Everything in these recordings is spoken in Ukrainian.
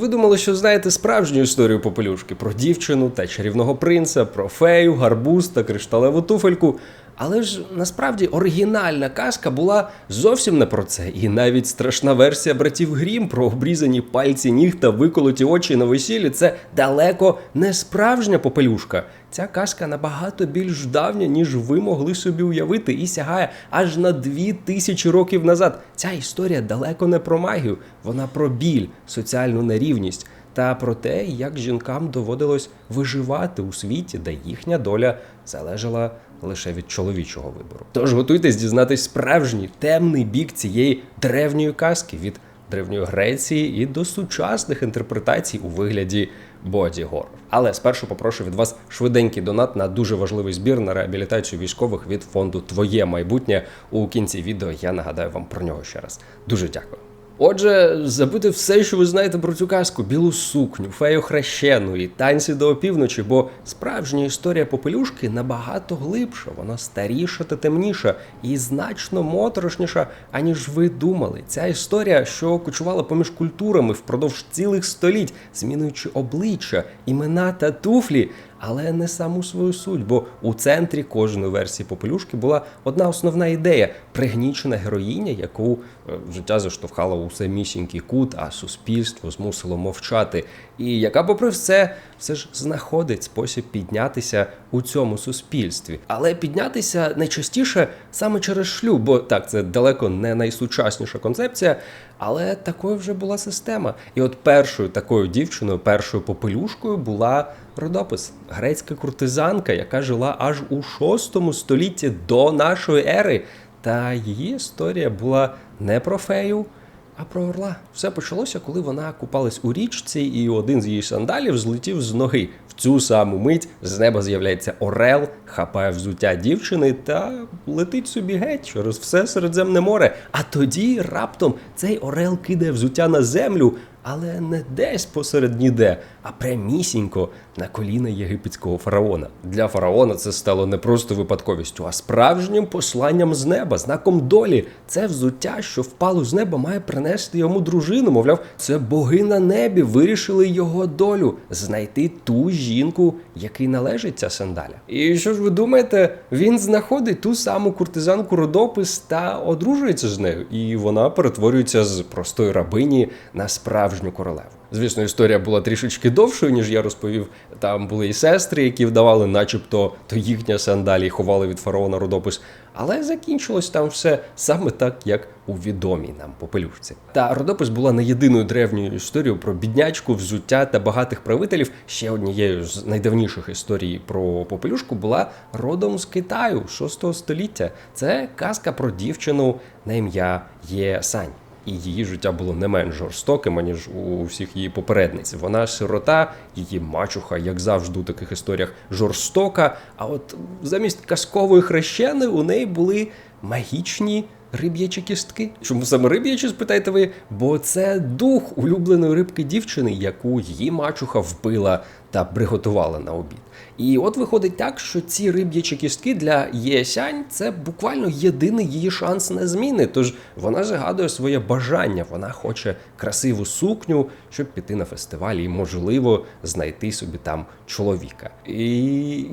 ви думали, що знаєте справжню історію попелюшки про дівчину та чарівного принца, про фею, гарбуз та кришталеву туфельку. Але ж насправді оригінальна казка була зовсім не про це. І навіть страшна версія братів Грім про обрізані пальці ніг та виколоті очі на весіллі це далеко не справжня попелюшка. Ця казка набагато більш давня, ніж ви могли собі уявити, і сягає аж на дві тисячі років назад. Ця історія далеко не про магію, вона про біль, соціальну нерівність та про те, як жінкам доводилось виживати у світі, де їхня доля залежала лише від чоловічого вибору. Тож готуйтесь дізнатись справжній темний бік цієї древньої казки від древньої Греції і до сучасних інтерпретацій у вигляді боді. Але спершу попрошу від вас швиденький донат на дуже важливий збір на реабілітацію військових від фонду Твоє майбутнє. У кінці відео я нагадаю вам про нього ще раз. Дуже дякую. Отже, забути все, що ви знаєте про цю казку: білу сукню, фею хрещену і танці до опівночі, бо справжня історія попелюшки набагато глибша, вона старіша та темніша і значно моторошніша, аніж ви думали. Ця історія, що кочувала поміж культурами впродовж цілих століть, змінюючи обличчя, імена та туфлі. Але не саму свою суть, бо у центрі кожної версії попелюшки була одна основна ідея пригнічена героїня, яку е, життя заштовхало у самісінький кут, а суспільство змусило мовчати, і яка, попри все, все ж знаходить спосіб піднятися у цьому суспільстві. Але піднятися найчастіше саме через шлюб, бо так це далеко не найсучасніша концепція. Але такою вже була система. І от першою такою дівчиною, першою попелюшкою була родопис, грецька куртизанка, яка жила аж у шостому столітті до нашої ери. Та її історія була не про фею, а про орла. Все почалося, коли вона купалась у річці, і один з її сандалів злетів з ноги. В цю саму мить з неба з'являється орел, хапає взуття дівчини та летить собі геть через все Середземне море. А тоді раптом цей орел кидає взуття на землю, але не десь посеред ніде, а прямісінько на коліна єгипетського фараона. Для фараона це стало не просто випадковістю, а справжнім посланням з неба, знаком долі. Це взуття, що впало з неба, має принести йому дружину. Мовляв, це боги на небі вирішили його долю знайти ту жінку, якій належить ця сандаля. І що ж ви думаєте? Він знаходить ту саму куртизанку родопис та одружується з нею, і вона перетворюється з простої рабині на справжню королеву. Звісно, історія була трішечки довшою, ніж я розповів. Там були і сестри, які вдавали, начебто, то їхня сандалі ховали від фараона родопис. Але закінчилось там все саме так, як у відомій нам попелюшці. Та родопис була не єдиною древньою історією про біднячку, взуття та багатих правителів. Ще однією з найдавніших історій про попелюшку була родом з Китаю 6 століття. Це казка про дівчину на ім'я Є Сань і її життя було не менш жорстоким, аніж у всіх її попередниць. Вона сирота, її мачуха, як завжди у таких історіях, жорстока. А от замість казкової хрещени у неї були магічні. Риб'ячі кістки. Чому саме риб'ячі, спитаєте ви? Бо це дух улюбленої рибки дівчини, яку її мачуха вбила та приготувала на обід. І от виходить так, що ці риб'ячі кістки для Єсянь це буквально єдиний її шанс на зміни. Тож вона загадує своє бажання. Вона хоче красиву сукню, щоб піти на фестиваль і, можливо, знайти собі там чоловіка. І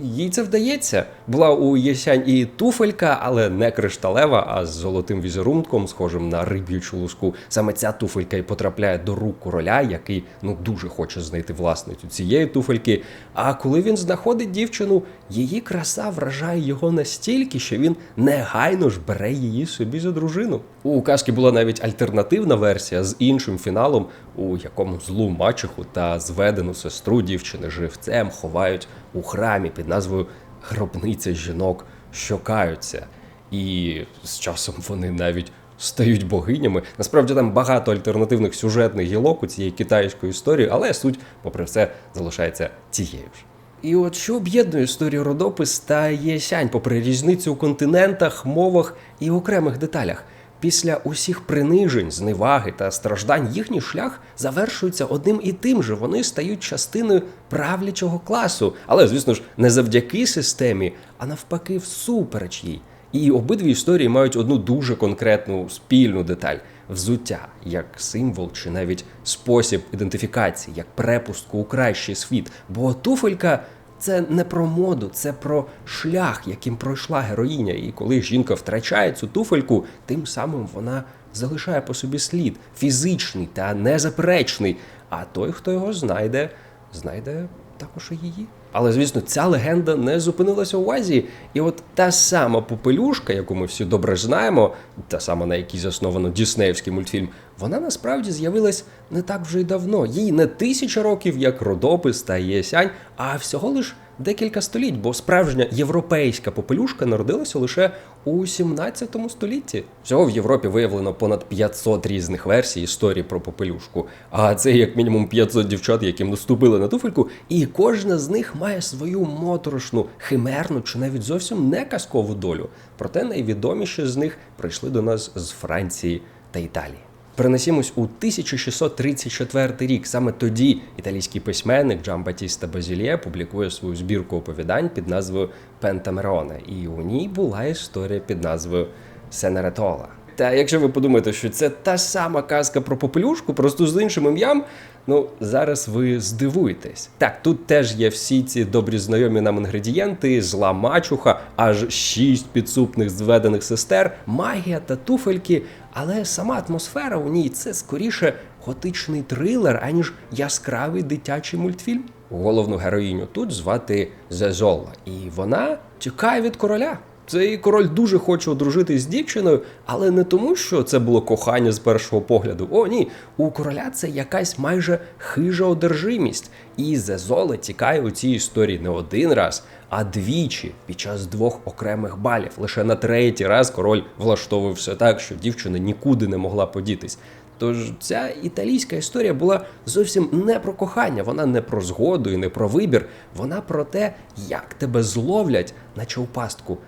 їй це вдається. Була у Єсянь і туфелька, але не кришталева, а з золотим візерунком, схожим на риб'ячу луску. Саме ця туфелька і потрапляє до рук короля, який ну дуже хоче знайти власницю цієї туфельки. А коли він знаходить дівчину, її краса вражає його настільки, що він негайно ж бере її собі за дружину. У казки була навіть альтернативна версія з іншим фіналом, у якому злу мачеху та зведену сестру дівчини живцем ховають у храмі під назвою Гробниця жінок, що каються. І з часом вони навіть стають богинями. Насправді там багато альтернативних сюжетних гілок у цієї китайської історії, але суть, попри все, залишається тією ж. І от що об'єднує історію родопис та єсянь, попри різницю у континентах, мовах і окремих деталях. Після усіх принижень, зневаги та страждань їхній шлях завершується одним і тим же. Вони стають частиною правлячого класу, але звісно ж не завдяки системі, а навпаки, всупереч їй. І обидві історії мають одну дуже конкретну спільну деталь взуття як символ чи навіть спосіб ідентифікації, як препустку у кращий світ. Бо туфелька це не про моду, це про шлях, яким пройшла героїня. І коли жінка втрачає цю туфельку, тим самим вона залишає по собі слід фізичний та незаперечний. А той, хто його знайде, знайде також і її. Але звісно, ця легенда не зупинилася у Азії. І от та сама попелюшка, яку ми всі добре знаємо, та сама на якій засновано Діснеївський мультфільм, вона насправді з'явилась не так вже й давно. Їй не тисяча років, як родопис та єсянь, а всього лиш декілька століть, бо справжня європейська попелюшка народилася лише у 17 столітті. Всього в Європі виявлено понад 500 різних версій історії про попелюшку. А це як мінімум 500 дівчат, яким наступили на туфельку, і кожна з них має свою моторошну, химерну чи навіть зовсім не казкову долю. Проте найвідоміші з них прийшли до нас з Франції та Італії. Перенесімось у 1634 рік. Саме тоді італійський письменник Джан Батіста Базілє публікує свою збірку оповідань під назвою Пентамероне, і у ній була історія під назвою Сенеретола. Та якщо ви подумаєте, що це та сама казка про попелюшку, просто з іншим ім'ям, ну зараз ви здивуєтесь. Так, тут теж є всі ці добрі знайомі нам інгредієнти, зла мачуха, аж шість підсупних зведених сестер, магія та туфельки. Але сама атмосфера у ній це скоріше готичний трилер, аніж яскравий дитячий мультфільм. Головну героїню тут звати Зезола, і вона тікає від короля. Цей король дуже хоче одружитись з дівчиною, але не тому, що це було кохання з першого погляду. О, ні, у короля це якась майже хижа одержимість. І Зезола тікає у цій історії не один раз, а двічі під час двох окремих балів. Лише на третій раз король влаштовував все так, що дівчина нікуди не могла подітись. Тож ця італійська історія була зовсім не про кохання, вона не про згоду і не про вибір, вона про те, як тебе зловлять, наче у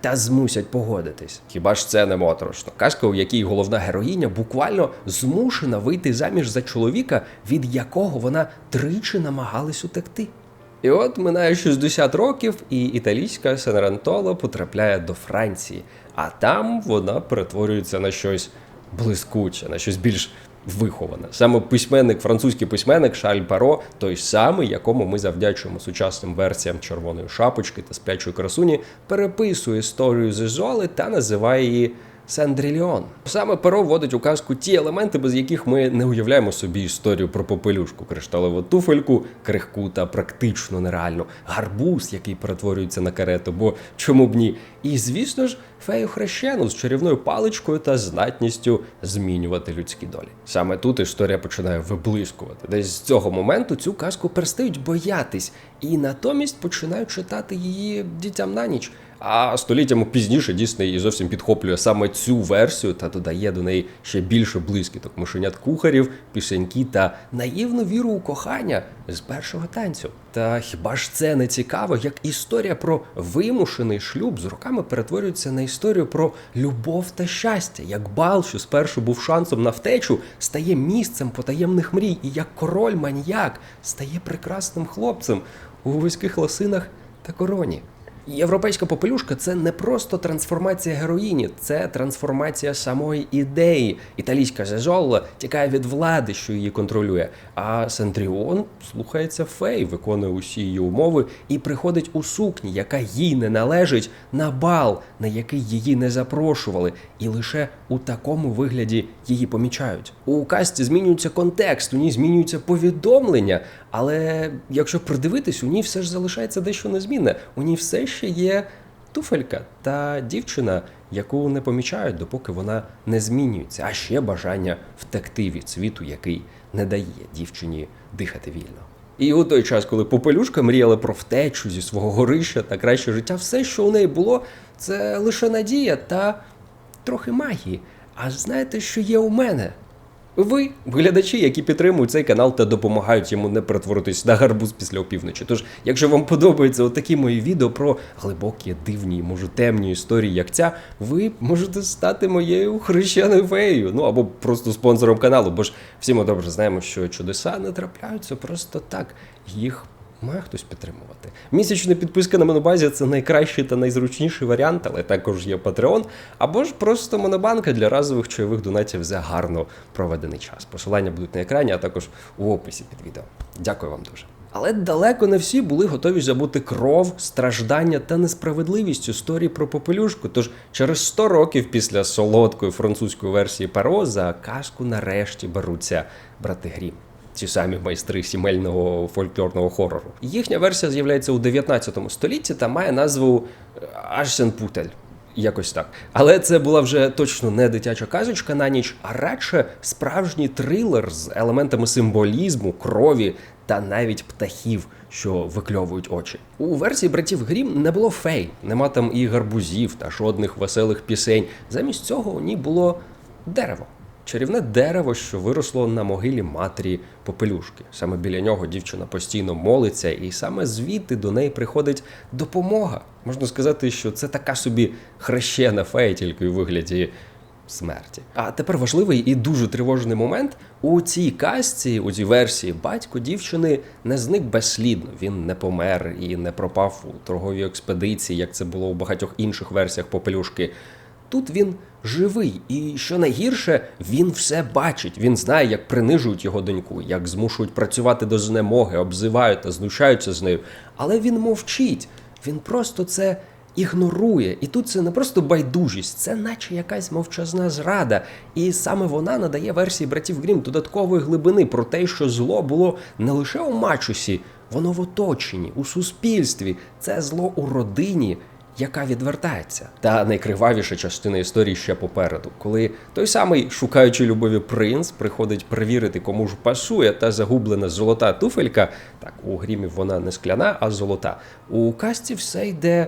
та змусять погодитись. Хіба ж це не моторошно? Казка, у якій головна героїня буквально змушена вийти заміж за чоловіка, від якого вона тричі намагалась утекти. І от минає 60 років, і італійська Сенерантола потрапляє до Франції, а там вона перетворюється на щось блискуче, на щось більш виховане. Саме письменник, французький письменник Шарль Паро, той самий, якому ми завдячуємо сучасним версіям червоної шапочки та сплячої красуні, переписує історію Зезоли та називає її. Сендріліон. Саме перо вводить у казку ті елементи, без яких ми не уявляємо собі історію про попелюшку, кришталеву туфельку, крихку та практично нереальну, гарбуз, який перетворюється на карету, бо чому б ні? І звісно ж, фею хрещену з чарівною паличкою та здатністю змінювати людські долі. Саме тут історія починає виблискувати. Десь з цього моменту цю казку перестають боятись, і натомість починають читати її дітям на ніч. А століттями пізніше дійсно її зовсім підхоплює саме цю версію та додає до неї ще більше блискіток мишенят кухарів, пісеньки та наївну віру у кохання з першого танцю. Та хіба ж це не цікаво, як історія про вимушений шлюб з роками перетворюється на історію про любов та щастя, як бал, що спершу був шансом на втечу, стає місцем потаємних мрій, і як король маньяк стає прекрасним хлопцем у вузьких лосинах та короні. Європейська попелюшка це не просто трансформація героїні, це трансформація самої ідеї. Італійська Зезолла тікає від влади, що її контролює. А Сентріон слухається фей, виконує усі її умови і приходить у сукні, яка їй не належить, на бал, на який її не запрошували, і лише у такому вигляді її помічають. У касті змінюється контекст, у ній змінюється повідомлення. Але якщо придивитись, у ній все ж залишається дещо незмінне. У ній все ще є туфелька та дівчина, яку не помічають, допоки вона не змінюється, а ще бажання втекти від світу, який не дає дівчині дихати вільно. І у той час, коли попелюшка мріяла про втечу зі свого горища та краще життя, все, що у неї було, це лише надія та трохи магії. А знаєте, що є у мене? Ви, глядачі, які підтримують цей канал та допомагають йому не перетворитись на гарбуз після опівночі. Тож, якщо вам подобаються отакі мої відео про глибокі, дивні, може темні історії, як ця, ви можете стати моєю хрещеною феєю. Ну або просто спонсором каналу, бо ж всі ми добре знаємо, що чудеса не трапляються просто так. Їх Має хтось підтримувати. Місячна підписка на Монобазі це найкращий та найзручніший варіант, але також є Patreon, або ж просто Монобанка для разових чайових донатів за гарно проведений час. Посилання будуть на екрані, а також у описі під відео. Дякую вам дуже. Але далеко не всі були готові забути кров, страждання та несправедливість історії про попелюшку. Тож через 100 років після солодкої французької версії Паро за казку нарешті беруться брати Грім. Ті самі майстри сімейного фольклорного хорору. Їхня версія з'являється у 19 столітті та має назву Арсенпутель. Якось так. Але це була вже точно не дитяча казочка на ніч, а радше справжній трилер з елементами символізму, крові та навіть птахів, що викльовують очі. У версії братів Грім не було фей, нема там і гарбузів та жодних веселих пісень. Замість цього у ній було дерево. Чарівне дерево, що виросло на могилі матері попелюшки. Саме біля нього дівчина постійно молиться, і саме звідти до неї приходить допомога. Можна сказати, що це така собі хрещена фея, тільки у вигляді смерті. А тепер важливий і дуже тривожний момент у цій казці, у цій версії, батько дівчини не зник безслідно. Він не помер і не пропав у торговій експедиції, як це було у багатьох інших версіях попелюшки. Тут він живий, і що найгірше, він все бачить. Він знає, як принижують його доньку, як змушують працювати до знемоги, обзивають та знущаються з нею. Але він мовчить. Він просто це ігнорує. І тут це не просто байдужість, це наче якась мовчазна зрада. І саме вона надає версії братів Грім додаткової глибини про те, що зло було не лише у мачусі, воно в оточенні, у суспільстві. Це зло у родині яка відвертається. Та найкривавіша частина історії ще попереду, коли той самий шукаючи любові принц приходить перевірити, кому ж пасує та загублена золота туфелька. Так, у грімів вона не скляна, а золота. У касті все йде.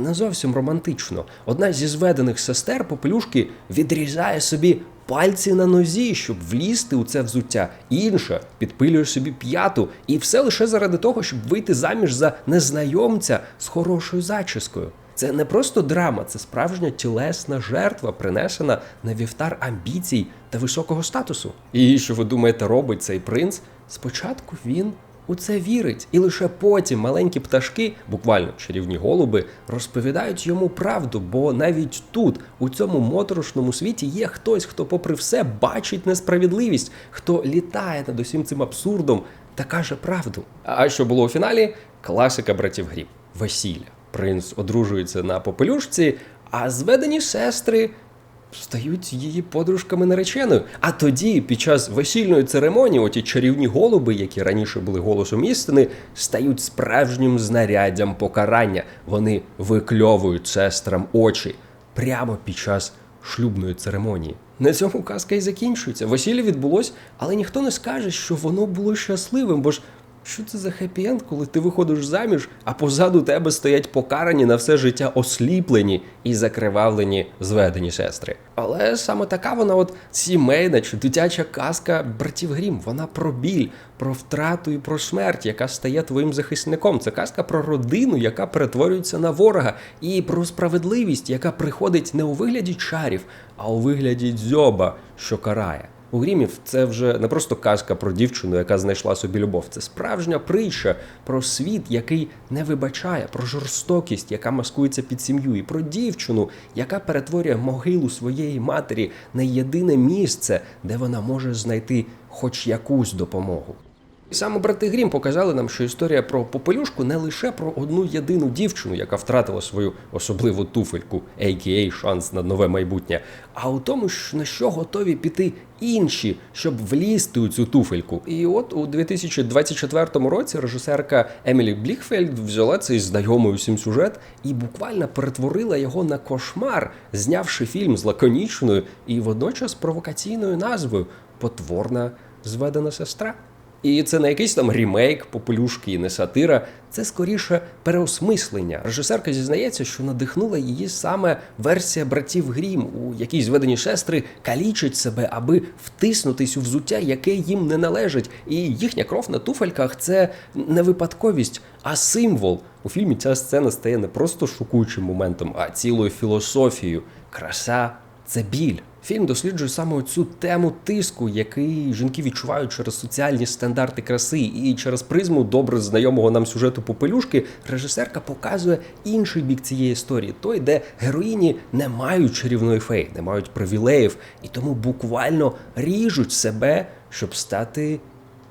Не зовсім романтично. Одна зі зведених сестер попелюшки відрізає собі пальці на нозі, щоб влізти у це взуття. Інша підпилює собі п'яту, і все лише заради того, щоб вийти заміж за незнайомця з хорошою зачіскою. Це не просто драма, це справжня тілесна жертва, принесена на вівтар амбіцій та високого статусу. І що ви думаєте, робить цей принц? Спочатку він у це вірить, і лише потім маленькі пташки, буквально чарівні голуби, розповідають йому правду, бо навіть тут, у цьому моторошному світі, є хтось, хто, попри все, бачить несправедливість, хто літає над усім цим абсурдом та каже правду. А що було у фіналі? Класика братів Гріб весілля. Принц одружується на попелюшці, а зведені сестри стають її подружками нареченою. А тоді, під час весільної церемонії, оті чарівні голуби, які раніше були голосом істини, стають справжнім знаряддям покарання. Вони викльовують сестрам очі прямо під час шлюбної церемонії. На цьому казка і закінчується. Весілля відбулось, але ніхто не скаже, що воно було щасливим, бо ж. Що це за хеппі-енд, коли ти виходиш заміж, а позаду тебе стоять покарані на все життя осліплені і закривавлені зведені сестри. Але саме така вона, от сімейна чи дитяча казка братів Грім. Вона про біль, про втрату і про смерть, яка стає твоїм захисником. Це казка про родину, яка перетворюється на ворога, і про справедливість, яка приходить не у вигляді чарів, а у вигляді дзьоба, що карає. У Грімів це вже не просто казка про дівчину, яка знайшла собі любов. Це справжня притча про світ, який не вибачає, про жорстокість, яка маскується під сім'ю, і про дівчину, яка перетворює могилу своєї матері на єдине місце, де вона може знайти хоч якусь допомогу. І саме брати Грім показали нам, що історія про попелюшку не лише про одну єдину дівчину, яка втратила свою особливу туфельку, а.к.а. шанс на нове майбутнє, а у тому, на що готові піти інші, щоб влізти у цю туфельку. І от у 2024 році режисерка Емілі Бліхфельд взяла цей знайомий усім сюжет і буквально перетворила його на кошмар, знявши фільм з лаконічною і водночас провокаційною назвою Потворна зведена сестра. І це не якийсь там рімейк, попелюшки і не сатира, це скоріше переосмислення. Режисерка зізнається, що надихнула її саме версія братів Грім, у якій зведені сестри калічать себе, аби втиснутись у взуття, яке їм не належить. І їхня кров на туфельках це не випадковість, а символ. У фільмі ця сцена стає не просто шокуючим моментом, а цілою філософією. Краса це біль. Фільм досліджує саме цю тему тиску, який жінки відчувають через соціальні стандарти краси, і через призму добре знайомого нам сюжету попелюшки режисерка показує інший бік цієї історії, той, де героїні не мають чарівної феї, не мають привілеїв, і тому буквально ріжуть себе, щоб стати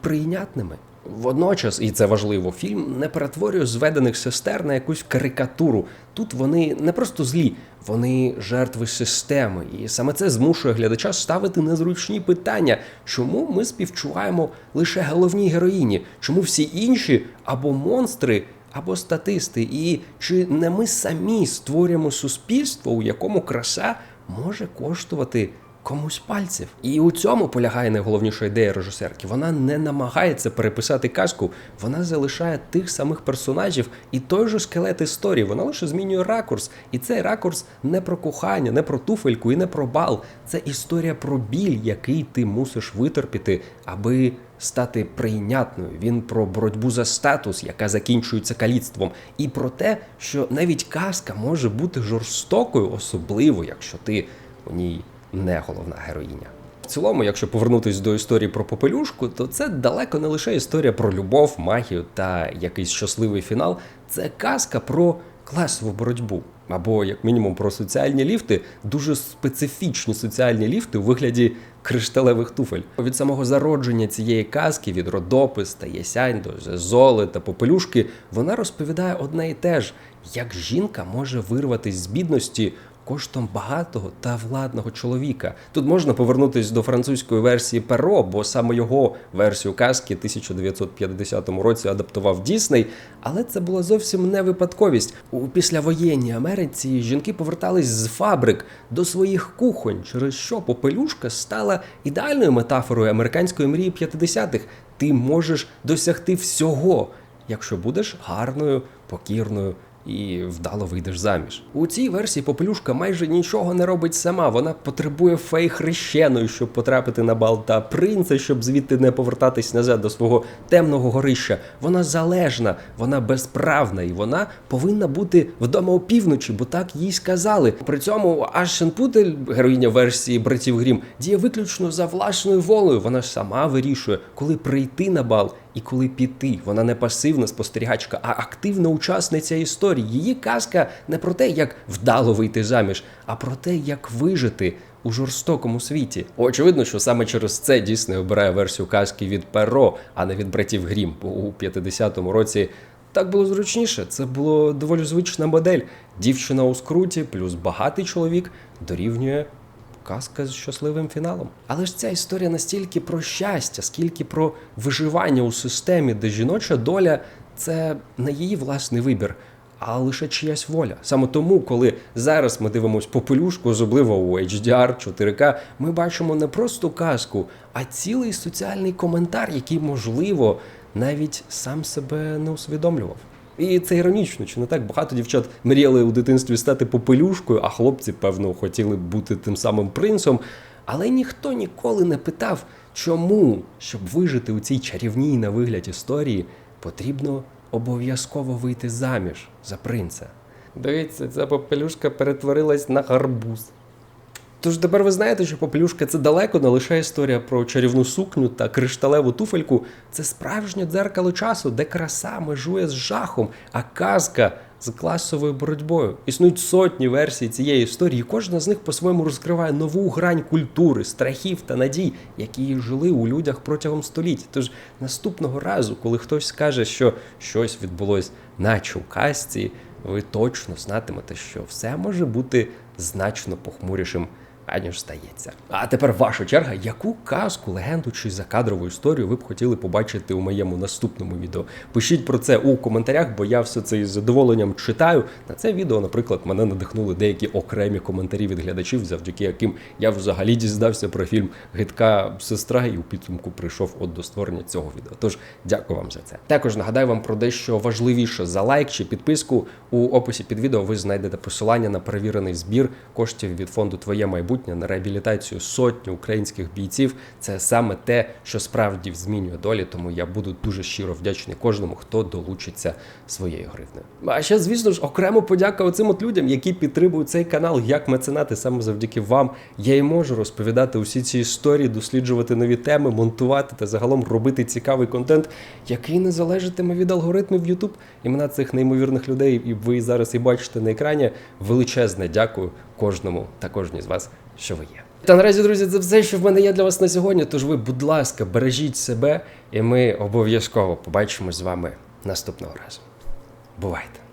прийнятними. Водночас, і це важливо, фільм не перетворює зведених сестер на якусь карикатуру. Тут вони не просто злі, вони жертви системи. І саме це змушує глядача ставити незручні питання, чому ми співчуваємо лише головній героїні, чому всі інші або монстри, або статисти, і чи не ми самі створюємо суспільство, у якому краса може коштувати комусь пальців. І у цьому полягає найголовніша ідея режисерки. Вона не намагається переписати казку, вона залишає тих самих персонажів і той же скелет історії. Вона лише змінює ракурс. І цей ракурс не про кохання, не про туфельку і не про бал. Це історія про біль, який ти мусиш витерпіти, аби. Стати прийнятною, він про боротьбу за статус, яка закінчується каліцтвом, і про те, що навіть казка може бути жорстокою, особливо якщо ти у ній не головна героїня. В цілому, якщо повернутись до історії про попелюшку, то це далеко не лише історія про любов, магію та якийсь щасливий фінал. Це казка про класову боротьбу. Або, як мінімум, про соціальні ліфти, дуже специфічні соціальні ліфти у вигляді кришталевих туфель. Від самого зародження цієї казки від родопис та Єсянь до Золи та Попелюшки, вона розповідає одне і те ж, як жінка може вирватися з бідності коштом багатого та владного чоловіка. Тут можна повернутися до французької версії Перо, бо саме його версію казки 1950 році адаптував Дісней. Але це була зовсім не випадковість. У післявоєнній Америці жінки повертались з фабрик до своїх кухонь, через що попелюшка стала ідеальною метафорою американської мрії 50-х. Ти можеш досягти всього, якщо будеш гарною, покірною і вдало вийдеш заміж. У цій версії попелюшка майже нічого не робить сама. Вона потребує фей хрещеної, щоб потрапити на бал, та принца, щоб звідти не повертатись назад до свого темного горища. Вона залежна, вона безправна, і вона повинна бути вдома опівночі, бо так їй сказали. При цьому Ашен Пудель, героїня версії братів Грім, діє виключно за власною волею. Вона сама вирішує, коли прийти на бал і коли піти. Вона не пасивна спостерігачка, а активна учасниця історії. Її казка не про те, як вдало вийти заміж, а про те, як вижити. У жорстокому світі. Очевидно, що саме через це Дісней обирає версію казки від Перо, а не від братів Грім. У 50-му році так було зручніше. Це було доволі звична модель. Дівчина у скруті, плюс багатий чоловік дорівнює казка з щасливим фіналом. Але ж ця історія настільки про щастя, скільки про виживання у системі, де жіноча доля це не її власний вибір. А лише чиясь воля. Саме тому, коли зараз ми дивимося попелюшку, особливо у HDR 4К, ми бачимо не просто казку, а цілий соціальний коментар, який, можливо, навіть сам себе не усвідомлював. І це іронічно, чи не так багато дівчат мріяли у дитинстві стати попелюшкою, а хлопці, певно, хотіли бути тим самим принцем. Але ніхто ніколи не питав, чому, щоб вижити у цій чарівній на вигляд історії, потрібно обов'язково вийти заміж за принца. Дивіться, ця попелюшка перетворилась на гарбуз. Тож тепер ви знаєте, що попелюшка це далеко не лише історія про чарівну сукню та кришталеву туфельку. Це справжнє дзеркало часу, де краса межує з жахом, а казка з класовою боротьбою. Існують сотні версій цієї історії. і Кожна з них по-своєму розкриває нову грань культури, страхів та надій, які жили у людях протягом століть. Тож наступного разу, коли хтось скаже, що щось відбулось, наче у казці, ви точно знатимете, що все може бути значно похмурішим аніж стається. А тепер ваша черга, яку казку, легенду чи закадрову історію ви б хотіли побачити у моєму наступному відео? Пишіть про це у коментарях, бо я все це із задоволенням читаю. На це відео, наприклад, мене надихнули деякі окремі коментарі від глядачів, завдяки яким я взагалі дізнався про фільм Гидка сестра і у підсумку прийшов от до створення цього відео. Тож дякую вам за це. Також нагадаю вам про дещо важливіше за лайк чи підписку. У описі під відео ви знайдете посилання на перевірений збір коштів від фонду Твоє майбутнє майбутнє, на реабілітацію сотні українських бійців. Це саме те, що справді змінює долі. Тому я буду дуже щиро вдячний кожному, хто долучиться своєю гривнею. А ще, звісно ж, окремо подяка оцим от людям, які підтримують цей канал як меценати. Саме завдяки вам я і можу розповідати усі ці історії, досліджувати нові теми, монтувати та загалом робити цікавий контент, який не залежатиме від алгоритмів YouTube. Імена цих неймовірних людей, і ви зараз і бачите на екрані. Величезне дякую кожному та кожній з вас, що ви є. Та наразі, друзі, це все, що в мене є для вас на сьогодні. Тож ви, будь ласка, бережіть себе, і ми обов'язково побачимось з вами наступного разу. Бувайте!